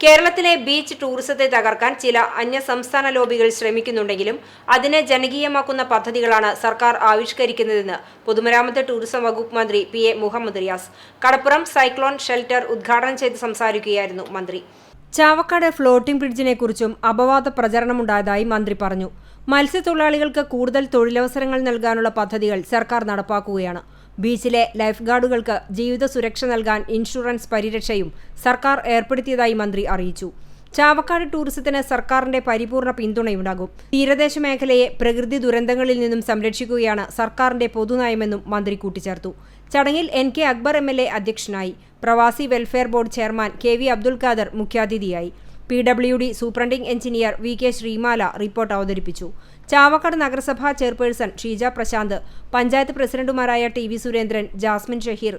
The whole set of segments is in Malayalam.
കേരളത്തിലെ ബീച്ച് ടൂറിസത്തെ തകർക്കാൻ ചില അന്യസംസ്ഥാന ലോബികൾ ശ്രമിക്കുന്നുണ്ടെങ്കിലും അതിനെ ജനകീയമാക്കുന്ന പദ്ധതികളാണ് സർക്കാർ ആവിഷ്കരിക്കുന്നതെന്ന് പൊതുമരാമത്ത് ടൂറിസം വകുപ്പ് മന്ത്രി P A Muhammad Riyas. Kadappuram cyclone shelter ഉദ്ഘാടനം ചെയ്ത് സംസാരിക്കുകയായിരുന്നു മന്ത്രി. ചാവക്കാട് ഫ്ലോട്ടിംഗ് ബ്രിഡ്ജിനെക്കുറിച്ചും അപവാദ പ്രചരണമുണ്ടായതായി മന്ത്രി പറഞ്ഞു. മത്സ്യത്തൊഴിലാളികൾക്ക് കൂടുതൽ തൊഴിലവസരങ്ങൾ നൽകാനുള്ള പദ്ധതികൾ സർക്കാർ നടപ്പാക്കുകയാണ്. ബീച്ചിലെ ലൈഫ് ഗാർഡുകൾക്ക് ജീവിത സുരക്ഷ നൽകാൻ ഇൻഷുറൻസ് പരിരക്ഷയും സർക്കാർ ഏർപ്പെടുത്തിയതായി മന്ത്രി അറിയിച്ചു. ചാവക്കാട് ടൂറിസത്തിന് സർക്കാരിന്റെ പരിപൂർണ പിന്തുണയുണ്ടാകും. തീരദേശ മേഖലയെ പ്രകൃതി ദുരന്തങ്ങളിൽ നിന്നും സംരക്ഷിക്കുകയാണ് സർക്കാരിന്റെ പൊതുനയമെന്നും മന്ത്രി കൂട്ടിച്ചേർത്തു. ചടങ്ങിൽ എൻ കെ അക്ബർ എം അധ്യക്ഷനായി. പ്രവാസി welfare board chairman K V Abdul Khader മുഖ്യാതിഥിയായി. P W D superintending engineer V K Sreemala report അവതരിപ്പിച്ചു. ചാവക്കാട് നഗരസഭാ ചെയർപേഴ്സൺ ഷീജ പ്രശാന്ത് പഞ്ചായത്ത് പ്രസിഡന്റുമാരായ T V Surendran Jasmin Shaheer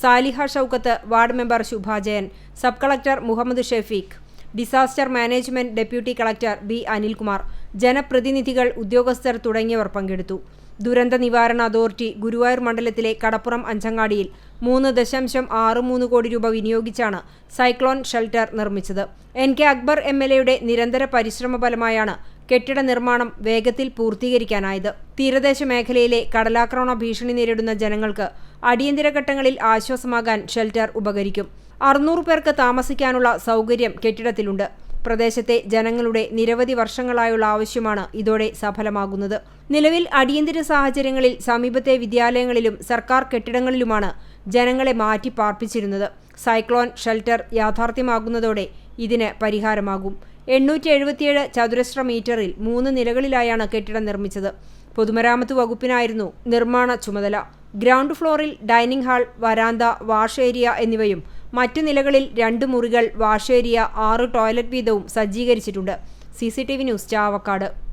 Saliha Shoukath ward member Shubhajayan sub collector Muhammad Shefeeq disaster management deputy collector B Anilkumar ജനപ്രതിനിധികൾ ഉദ്യോഗസ്ഥർ തുടങ്ങിയവർ പങ്കെടുത്തു. ദുരന്ത നിവാരണ അതോറിറ്റി ഗുരുവായൂർ മണ്ഡലത്തിലെ കടപ്പുറം അഞ്ചങ്ങാടിയിൽ മൂന്ന് ദശാംശം ആറ് മൂന്ന് കോടി രൂപ വിനിയോഗിച്ചാണ് സൈക്ലോൺ ഷെൽട്ടർ നിർമ്മിച്ചത്. N K Akbar M L എയുടെ നിരന്തര പരിശ്രമ ഫലമായാണ് കെട്ടിട നിർമ്മാണം വേഗത്തിൽ പൂർത്തീകരിക്കാനായത്. തീരദേശ മേഖലയിലെ കടലാക്രമണ ഭീഷണി നേരിടുന്ന ജനങ്ങൾക്ക് അടിയന്തര ഘട്ടങ്ങളിൽ ആശ്വാസമാകാൻ ഷെൽട്ടർ ഉപകരിക്കും. അറുന്നൂറ് പേർക്ക് താമസിക്കാനുള്ള സൗകര്യം കെട്ടിടത്തിലുണ്ട്. പ്രദേശത്തെ ജനങ്ങളുടെ നിരവധി വർഷങ്ങളായുള്ള ആവശ്യമാണ് ഇതോടെ സഫലമാകുന്നത്. നിലവിൽ അടിയന്തര സാഹചര്യങ്ങളിൽ സമീപത്തെ വിദ്യാലയങ്ങളിലും സർക്കാർ കെട്ടിടങ്ങളിലുമാണ് ജനങ്ങളെ മാറ്റി പാർപ്പിച്ചിരുന്നത്. സൈക്ലോൺ ഷെൽട്ടർ യാഥാർത്ഥ്യമാകുന്നതോടെ ഇതിന് പരിഹാരമാകും. എണ്ണൂറ്റി എഴുപത്തിയേഴ് ചതുരശ്ര മീറ്ററിൽ മൂന്ന് നിലകളിലായാണ് കെട്ടിടം നിർമ്മിച്ചത്. പൊതുമരാമത്ത് വകുപ്പിനായിരുന്നു നിർമ്മാണ ചുമതല. ഗ്രൗണ്ട് ഫ്ലോറിൽ ഡൈനിംഗ് ഹാൾ വരാന്ത വാഷ് ഏരിയ എന്നിവയും മറ്റു നിലകളിൽ രണ്ട് മുറികൾ വാഷ് ഏരിയ ആറ് ടോയ്ലറ്റ് വീതവും സജ്ജീകരിച്ചിട്ടുണ്ട്. C news Chavakkad.